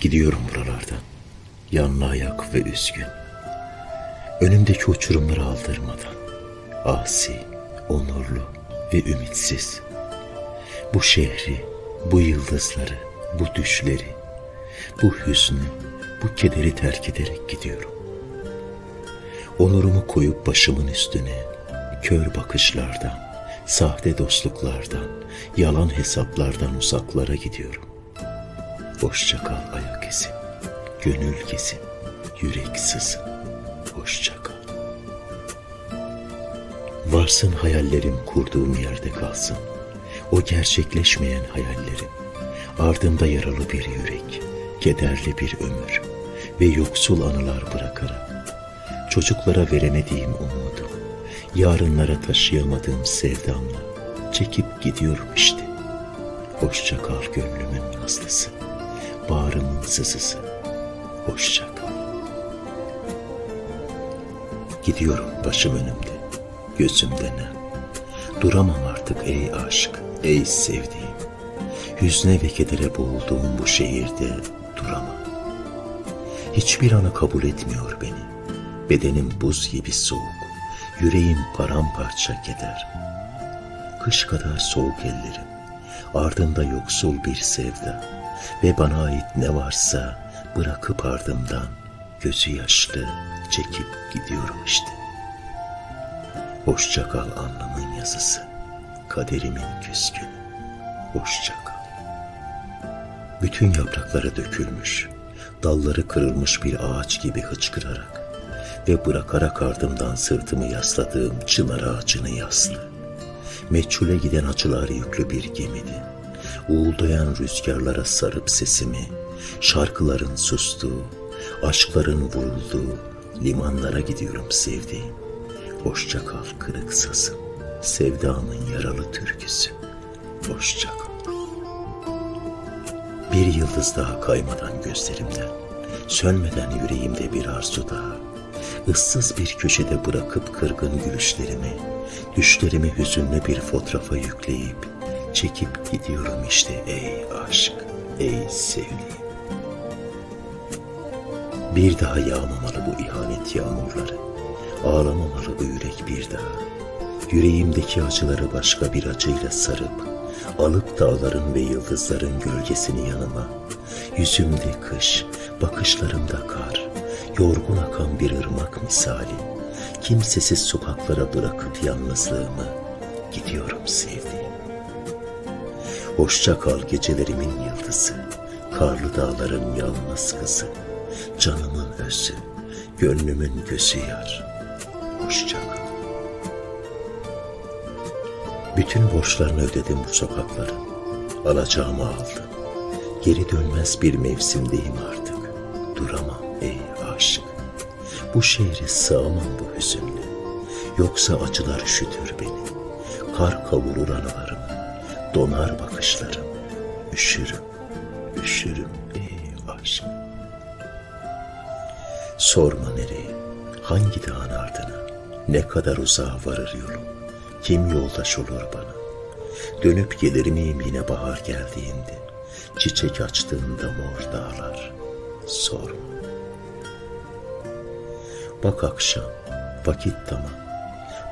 Gidiyorum buralardan. Yanlı ayak ve üzgün. Önümdeki uçurumları aldırmadan. Asi, onurlu ve ümitsiz. Bu şehri, bu yıldızları, bu düşleri, bu hüznü, bu kederi terk ederek gidiyorum. Onurumu koyup başımın üstüne, kör bakışlardan, sahte dostluklardan, yalan hesaplardan uzaklara gidiyorum. Hoşça kal ayak izim, gönül gezim, yürek sızım. Hoşça kal. Varsın hayallerim kurduğum yerde kalsın. O gerçekleşmeyen hayallerim. Ardımda yaralı bir yürek, kederli bir ömür ve yoksul anılar bırakarak. Çocuklara veremediğim umudum, yarınlara taşıyamadığım sevdamla çekip gidiyorum işte. Hoşça kal gönlümün nazlısı, bağrımın sızısı. Hoşça kal. Gidiyorum başım önümde, gözümde ne? Duramam artık ey aşk, ey sevdiğim. Hüzne ve kedere boğulduğum bu şehirde duramam. Hiçbir anı kabul etmiyor beni. Bedenim buz gibi soğuk, yüreğim paramparça keder. Kış kadar soğuk ellerim, ardında yoksul bir sevda ve bana ait ne varsa bırakıp ardımdan gözü yaşlı çekip gidiyorum işte. Hoşça kal anlamın yazısı, kaderimin küskünü. Hoşça kal. Bütün yaprakları dökülmüş, dalları kırılmış bir ağaç gibi hıçkırarak ve bırakarak ardımdan sırtımı yasladığım çınar ağacını yaslı. Meçhule giden acılar yüklü bir gemidi. Uğuldayan rüzgarlara sarıp sesimi, şarkıların sustuğu, aşkların vurulduğu limanlara gidiyorum sevdiğim. Hoşça kal kırık sazım, sevdamın yaralı türküsü. Hoşça kal. Bir yıldız daha kaymadan gözlerimden, sönmeden yüreğimde bir arzu daha. Issız bir köşede bırakıp kırgın gülüşlerimi, düşlerimi hüzünlü bir fotoğrafa yükleyip, çekip gidiyorum işte ey aşk, ey sevdiğim. Bir daha yağmamalı bu ihanet yağmurları, ağlamamalı bu yürek bir daha. Yüreğimdeki acıları başka bir acıyla sarıp, alıp dağların ve yıldızların gölgesini yanıma. Yüzümde kış, bakışlarımda kar, yorgun akan bir ırmak misali. Kimsesiz sokaklara bırakıp yalnızlığımı gidiyorum sevdiğim. Hoşça kal gecelerimin yıldızı, karlı dağların yalnız kızı, canımın özü, gönlümün gözü yar. Hoşça kal. Bütün borçlarını ödedim bu sokakların. Alacağımı aldım. Geri dönmez bir mevsimdeyim artık. Duramam ey aşık. Bu şehre sığamam bu hüzünle. Yoksa acılar üşütür beni. Kar kavurur anılarımı. Donar bakışlarım. Üşürüm, üşürüm ey aşk. Sorma nereye, hangi dağın ardına, ne kadar uzağa varır yolum. Kim yoldaş olur bana? Dönüp gelir miyim yine bahar geldiğinde? Çiçek açtığında mor dağlar. Sorma. Bak akşam, vakit tamam.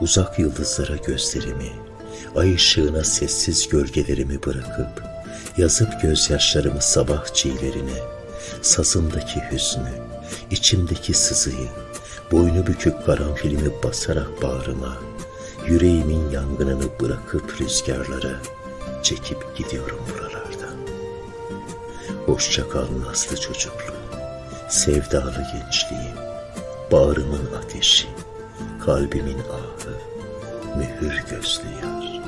Uzak yıldızlara gözlerimi, ay ışığına sessiz gölgelerimi bırakıp, yazıp gözyaşlarımı sabah çiğlerine, sazımdaki hüznü, içimdeki sızıyı, boynu bükük karanfilimi basarak bağrıma, yüreğimin yangınını bırakıp rüzgarlara çekip gidiyorum buralardan. Hoşça kal nazlı çocukluğum, sevdalı gençliğim, bağrımın ateşi, kalbimin ahı, mühür gözlü yar.